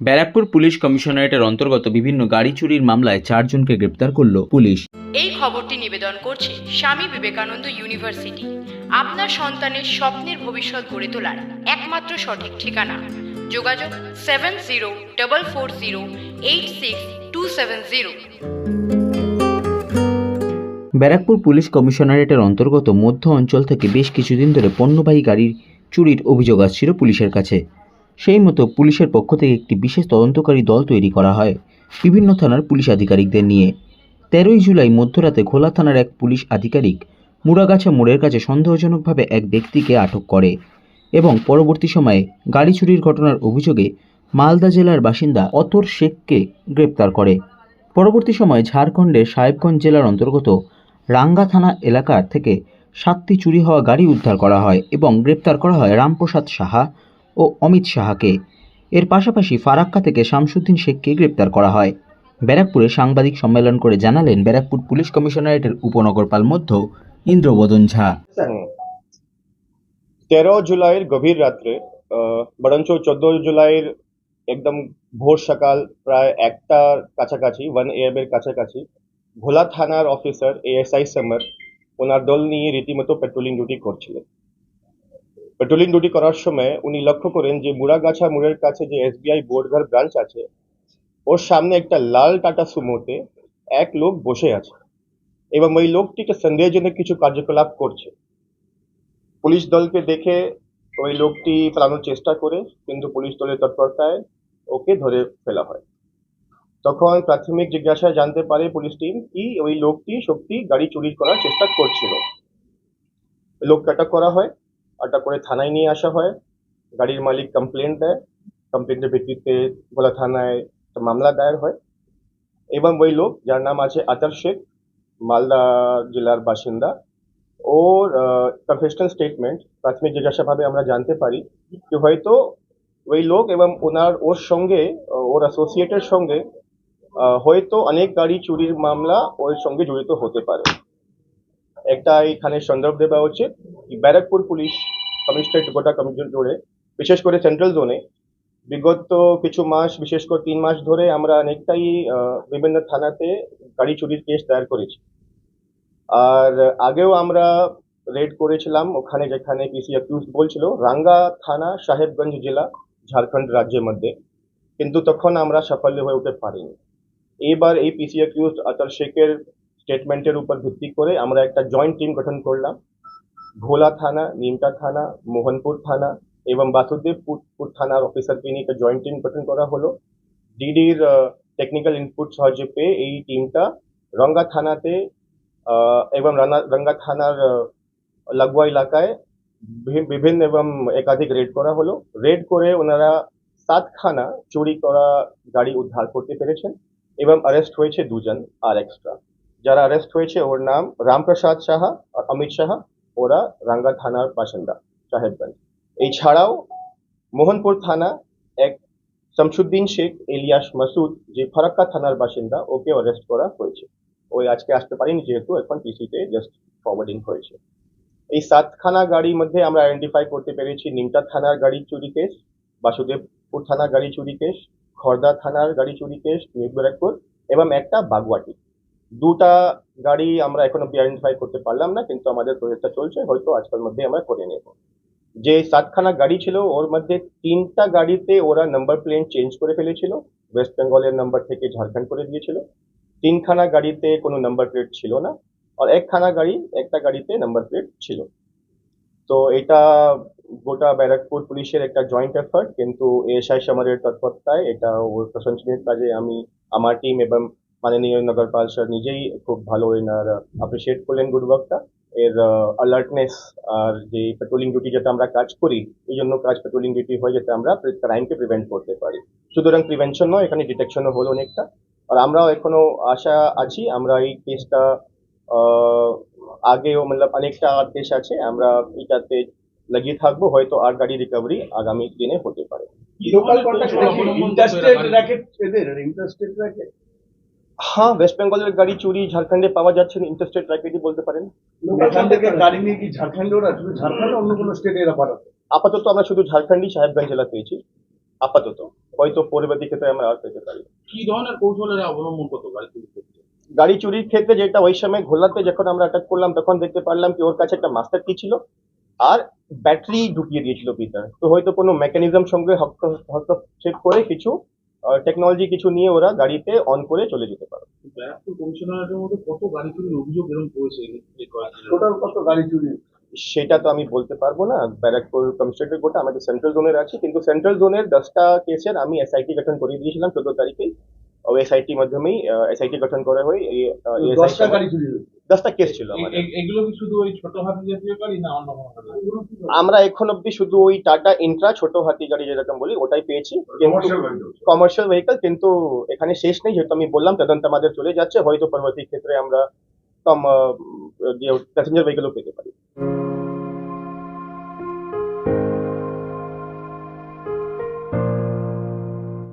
Barrackpore police কমিশনারেটের অন্তর্গত বিভিন্ন গাড়ি চুরির মামলায় চারজনকে গ্রেপ্তার করল পুলিশ। এই খবরটি নিবেদন করছে স্বামী বিবেকানন্দ ইউনিভার্সিটি। আপনার সন্তানের স্বপ্নের ভবিষ্যৎ গড়ে তোলার একমাত্র সঠিক ঠিকানা। যোগাযোগ seven zero double four zero eight six two seven zero. Barrackpore police কমিশনারেটের অন্তর্গত মধ্য অঞ্চল থেকে বেশ কিছুদিন ধরে পণ্যবাহী গাড়ির চুরির অভিযোগ আসছিল পুলিশের কাছে। সেই মতো পুলিশের পক্ষ থেকে একটি বিশেষ তদন্তকারী দল তৈরি করা হয়, বিভিন্ন থানার পুলিশ আধিকারিকদের নিয়ে। তেরোই জুলাই মধ্যরাতে খোলা থানার এক পুলিশ আধিকারিক মুড়াগাছা মোড়ের কাছে সন্দেহজনকভাবে এক ব্যক্তিকে আটক করে এবং পরবর্তী সময়ে গাড়ি চুরির ঘটনার অভিযোগে মালদা জেলার বাসিন্দা অতর শেখকে গ্রেপ্তার করে। পরবর্তী সময়ে ঝাড়খণ্ডের সাহেবগঞ্জ জেলার অন্তর্গত রাঙ্গা থানা এলাকার থেকে সাতটি চুরি হওয়া গাড়ি উদ্ধার করা হয় এবং গ্রেপ্তার করা হয় রামপ্রসাদ সাহা ও অমিত সাহাকে এর পাশাপাশি ফারাক্কা থেকে শামসুদ্দিন শেখকে গ্রেপ্তার করা হয়। ব্যারাকপুরে সাংবাদিক সম্মেলন করে জানালেন ব্যারাকপুর পুলিশ কমিশনারেটের উপনগরপাল মধ্য ইন্দ্রবদন ঝা। তেরো জুলাইয়ের গভীর রাত্রে বরঞ্চ চোদ্দ জুলাইয়ের একদম ভোর সকাল প্রায় একটার কাছাকাছি ওয়ান এম এর কাছাকাছি, ভোলা থানার অফিসার এএসআই সামার ওনার দল নিয়ে রীতিমতো পেট্রোলিং ডিউটি করছিলেন। পেট্রোলিং ডিউটি করার সময় উনি লক্ষ্য করেন যে মুড়াগাছা মোড়ের কাছে যে এসবিআই বোর্ডঘর ব্রাঞ্চ আছে, ওর সামনে একটা লাল টাটা সুমোতে এক লোক বসে আছে এবং ওই লোকটিকে সন্দেহজনক কিছু কার্যকলাপ করছে। পুলিশ দলকে দেখে ওই লোকটি পালানোর চেষ্টা করে, কিন্তু পুলিশ দলের তৎপরতায় ওকে ধরে ফেলা হয়। তখন প্রাথমিক জিজ্ঞাসায় জানতে পারে পুলিশ টিম কি ওই লোকটি সত্যি গাড়ি চুরি করার চেষ্টা করছিল। লোককে আটক করা হয়। আটক করে থানায় নিয়ে আসা হয়। গাড়ির মালিক কমপ্লেন দেয়। কমপ্লেনের ভিত্তিতে ভোলা থানায় একটা মামলা দায়ের হয়। এবং ওই লোক, যার নাম আছে আতার শেখ, মালদা জেলার বাসিন্দা। ওর কনফেশনাল স্টেটমেন্ট প্রাথমিক জিজ্ঞাসাভাবে আমরা জানতে পারি যে হয়তো ওই লোক এবং ওনার, ওর সঙ্গে, ওর অ্যাসোসিয়েটের সঙ্গে হয়তো অনেক গাড়ি চুরির মামলা ওর সঙ্গে জড়িত হতে পারে। একটা এখানে সন্দর্ভ দেওয়া উচিত ব্যারাকপুর পুলিশ কমিশনারেট গোটা জুড়ে বিশেষ করে সেন্ট্রাল জোনে বিগত কিছু মাস, বিশেষ করে তিন মাস ধরে আমরা অনেকটাই বিভিন্ন থানাতে গাড়ি চুরির কেস দায়ের করেছি। আর আগেও আমরা রেড করেছিলাম ওখানে যেখানে পিসি অ্যাকিউজ বলছিল রাঙ্গা থানা, সাহেবগঞ্জ জেলা, ঝাড়খণ্ড রাজ্যের মধ্যে। কিন্তু তখন আমরা সাফল্য হয়ে উঠতে পারিনি। এইবার এই পিসি অ্যাকিউজ আতর শেখের স্টেটমেন্টের উপর ভিত্তি করে আমরা একটা জয়েন্ট টিম গঠন করলাম। ভোলা থানা নিমতা থানা মোহনপুর থানা এবং বাসুদেবপুর থানার অফিসারকে নিয়ে একটা জয়েন্ট টিম গঠন করা হলো ডিডির টেকনিক্যাল ইনপুট সাহায্যে পেয়ে এই টিমটা রঙ্গা থানাতে এবং রঙ্গা থানার লাগোয়া এলাকায় বিভি- বিভিন্ন এবং একাধিক রেড করা হলো রেড করে ওনারা সাতখানা চুরি করা গাড়ি উদ্ধার করতে পেরেছেন এবং অ্যারেস্ট হয়েছে দুজন আর এক্সট্রা যারা অ্যারেস্ট হয়েছে ওর নাম রামপ্রসাদ সাহা আর অমিত সাহা ওরা রাঙ্গা থানার বাসিন্দা, সাহেবগঞ্জ। এছাড়াও মোহনপুর থানা এক শামসুদ্দিন শেখ এলিয়াস মাসুদ, যে ফারাক্কা থানার বাসিন্দা, ওকে অ্যারেস্ট করা হয়েছে। ওই আজকে আসতে পারিনি যেহেতু এখন পিসিতে জাস্ট ফরওয়ার্ডিং হয়েছে। এই সাতখানা গাড়ির মধ্যে আমরা আইডেন্টিফাই করতে পেরেছি নিমতা থানার গাড়ি চুরি কেস বাসুদেবপুর থানার গাড়ি চুরি কেস খর্দা থানার গাড়ি চুরি কেস নিউ ব্যারাকপুর, এবং একটা বাগওয়াটি। দুটা গাড়ি আমরা এখন আইডেন্টিফাই করতে পারলাম না, কিন্তু আমাদের প্রচেষ্টা চলছে, হয়তো আজকের মধ্যে আমরা করে নেব। যে সাতখানা গাড়ি ছিল, ওর মধ্যে তিনটা গাড়িতে ওরা নাম্বার প্লেন চেঞ্জ করে ফেলেছিল ওয়েস্ট বেঙ্গলের নাম্বার থেকে ঝাড়খণ্ড করে দিয়েছিল। তিনখানা গাড়িতে কোনো নাম্বার প্লেট ছিল না, আর একখানা গাড়ি, একটা গাড়িতে নাম্বার প্লেট ছিল। তো এটা গোটা ব্যারাকপুর পুলিশের একটা জয়েন্ট এফার্ট কিন্তু এএসআই সামারের তৎপরতায় এটা ওর প্রশংসনীয় কাজে আমি, আমার টিম এবং মাননীয় নগরপাল স্যার নিজেই খুব ভালো এনার অ্যাপ্রিসিয়েট করলেন গুড ওয়ার্কটা এর অ্যালার্টনেস আর যে পেট্রোলিং ডিউটি যাতে আমরা কাজ করি এই জন্য কাজ পেট্রোলিং ডিউটি হয় যাতে আমরা ক্রাইমকে প্রিভেন্ট করতে পারি। সুতরাং প্রিভেনশন নয় এখানে ডিটেকশনও হলো অনেকটা। আর আমরাও এখনও আশা আছি আমরা এই কেসটা আগেও মতলব অনেকটা আর কেস আছে আমরা এটাতে লাগিয়ে থাকব হয়তো আর গাড়ি রিকভারি আগামী দিনে হতে পারে। লোকাল কন্ট্যাক্ট ইন্টারস্টেট র্যাকেট এদের ইন্টারস্টেট র্যাকেট হ্যাঁ ওয়েস্ট বেঙ্গলের গাড়ি চুরি ঝাড়খণ্ডে পাওয়া যাচ্ছে না ইন্টারস্টেট র্যাকেটই বলতে পারেন। এখান থেকে গাড়ি নিয়ে কি ঝাড়খণ্ডে ওরা শুধু ঝাড়খণ্ড অন্য কোনো স্টেটে এরা পাঠাতো? আপাতত আমরা শুধু ঝাড়খণ্ডই সাহেবগঞ্জ জেলা পেয়েছি আপাতত। হয়তো পরবর্তী ক্ষেত্রে আমরা আর পেতে পারি। কি ধরনের কৌশলের অবলম্বন করতো গাড়ি চুরির ক্ষেত্রে? গাড়ি চুরির ক্ষেত্রে যেটা ওই সময় ঘোলাতে যখন আমরা অ্যাটাক করলাম তখন দেখতে পারলাম কি ওর কাছে একটা মাস্টার কি ছিল আর ব্যাটারি ঢুকিয়ে দিয়েছিল ভিতরে তো হয়তো কোনো মেকানিজম সঙ্গে হস্ত- হস্তক্ষেপ করে কিছু টেকনোলজি কিছু নিয়ে ওরা গাড়িতে অন করে চলে যেতে পারে। ব্যারাকপুর কমিশনারেটের মধ্যে কত গাড়ি চুরির অভিযোগ এরকম করেছে এই কয়েকদিনের মধ্যে? টোটাল কত গাড়ি চুরি? সেটা তো আমি বলতে পারব না। ব্যারাকপুর কমিশনারেট কোর্টে আমাদের সেন্ট্রাল জোনের আছে কিন্তু সেন্ট্রাল জোনের দশটা কেসের আমি এসআইটি গঠন করে দিয়েছিলাম চোদ্দ তারিখেই। ও এসআইটি মাধ্যমেই এসআইটি গঠন করা হয়। গাড়ি চুরি দশটা কেস ছিল আমাদের। এগুলো কি শুধু ওই ছোট হাতি জাতীয় গাড়ি না অন্য কোনো আমরা এখন অব্দি শুধু ওই টাটা ইন্ট্রা ছোট হাতি গাড়ি যেরকম বলি ওটাই পেয়েছি। কমার্শিয়াল ভেহিকল কিন্তু এখানে শেষ নেই যেহেতু আমি বললাম তদন্ত আমাদের চলে যাচ্ছে হয়তো পরবর্তী ক্ষেত্রে আমরা কম প্যাসেঞ্জার ভেহিকলও পেতে পারি।